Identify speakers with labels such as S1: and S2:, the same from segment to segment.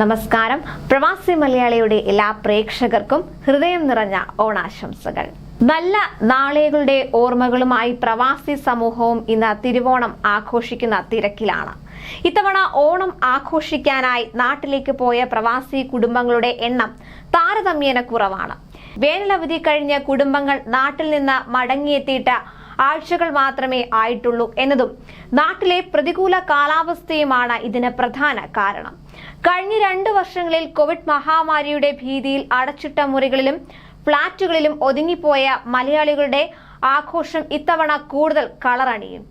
S1: നമസ്കാരം. പ്രവാസി മലയാളിയുടെ എല്ലാ പ്രേക്ഷകർക്കും ഹൃദയം നിറഞ്ഞ ഓണാശംസകൾ. നല്ല നാളുകളുടെ ഓർമ്മകളുമായി പ്രവാസി സമൂഹവും ഇന്ന് തിരുവോണം ആഘോഷിക്കുന്ന തിരക്കിലാണ്. ഇത്തവണ ഓണം ആഘോഷിക്കാനായി നാട്ടിലേക്ക് പോയ പ്രവാസി കുടുംബങ്ങളുടെ എണ്ണം താരതമ്യേന കുറവാണ്. വേനലവധി കഴിഞ്ഞ കുടുംബങ്ങൾ നാട്ടിൽ നിന്ന് മടങ്ങിയെത്തിയിട്ട് ആഴ്ചകൾ മാത്രമേ ആയിട്ടുള്ളൂ എന്നതും നാട്ടിലെ പ്രതികൂല കാലാവസ്ഥയുമാണ് ഇതിന് പ്രധാന കാരണം. കഴിഞ്ഞ രണ്ട് വർഷങ്ങളിൽ കോവിഡ് മഹാമാരിയുടെ ഭീതിയിൽ അടച്ചിട്ട മുറികളിലും ഫ്ളാറ്റുകളിലും ഒതുങ്ങിപ്പോയ മലയാളികളുടെ ആഘോഷം ഇത്തവണ കൂടുതൽ കളറണിയും.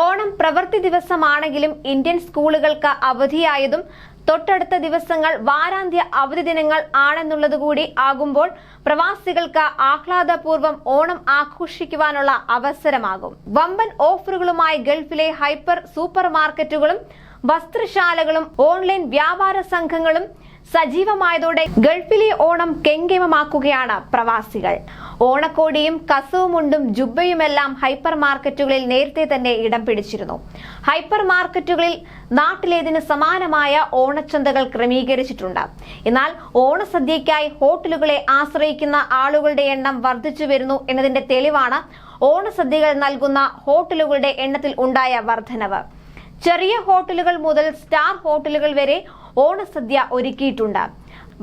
S1: ഓണം പ്രവൃത്തി ദിവസമാണെങ്കിലും ഇന്ത്യൻ സ്കൂളുകൾക്ക് അവധിയായതും തൊട്ടടുത്ത ദിവസങ്ങൾ വാരാന്ത്യ അവധി ദിനങ്ങൾ ആണെന്നുള്ളതുകൂടി ആകുമ്പോൾ പ്രവാസികൾക്ക് ആഹ്ലാദപൂർവം ഓണം ആഘോഷിക്കുവാനുള്ള അവസരമാകും. വമ്പൻ ഓഫറുകളുമായി ഗൾഫിലെ ഹൈപ്പർ സൂപ്പർ മാർക്കറ്റുകളും വസ്ത്രശാലകളും ഓൺലൈൻ വ്യാപാര സംഘങ്ങളും സജീവമായതോടെ ഗൾഫിലെ ഓണം കെങ്കേമമാക്കുകയാണ് പ്രവാസികൾ. ഓണക്കോടിയും കസവുമുണ്ടും ജുബയുമെല്ലാം ഹൈപ്പർ മാർക്കറ്റുകളിൽ നേരത്തെ തന്നെ ഇടം പിടിച്ചിരുന്നു. ഹൈപ്പർ മാർക്കറ്റുകളിൽ നാട്ടിലേതിന് സമാനമായ ഓണച്ചന്തകൾ ക്രമീകരിച്ചിട്ടുണ്ട്. എന്നാൽ ഓണസദ്യയ്ക്കായി ഹോട്ടലുകളെ ആശ്രയിക്കുന്ന ആളുകളുടെ എണ്ണം വർദ്ധിച്ചു വരുന്നു എന്നതിന്റെ തെളിവാണ് ഓണസദ്യകൾ നൽകുന്ന ഹോട്ടലുകളുടെ എണ്ണത്തിൽ ഉണ്ടായ വർധനവ്. ചെറിയ ഹോട്ടലുകൾ മുതൽ സ്റ്റാർ ഹോട്ടലുകൾ വരെ ഓണസദ്യ ഒരുക്കിയിട്ടുണ്ട്.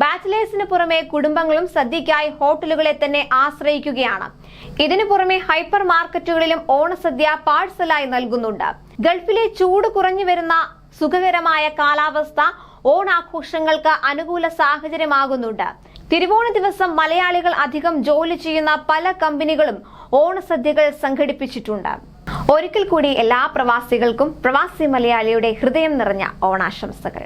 S1: ബാച്ചിലേഴ്സിന് പുറമെ കുടുംബങ്ങളും സദ്യയ്ക്കായി ഹോട്ടലുകളെ തന്നെ ആശ്രയിക്കുകയാണ്. ഇതിനു പുറമെ ഹൈപ്പർ മാർക്കറ്റുകളിലും ഓണസദ്യ പാഴ്സലായി നൽകുന്നുണ്ട്. ഗൾഫിലെ ചൂട് കുറഞ്ഞു വരുന്ന സുഖകരമായ കാലാവസ്ഥ ഓണാഘോഷങ്ങൾക്ക് അനുകൂല സാഹചര്യമാകുന്നുണ്ട്. തിരുവോണ ദിവസം മലയാളികൾ അധികം ജോലി ചെയ്യുന്ന പല കമ്പനികളും ഓണസദ്യകൾ സംഘടിപ്പിച്ചിട്ടുണ്ട്. ഒരിക്കൽ കൂടി എല്ലാ പ്രവാസികൾക്കും പ്രവാസി മലയാളിയുടെ ഹൃദയം നിറഞ്ഞ ഓണാശംസകൾ.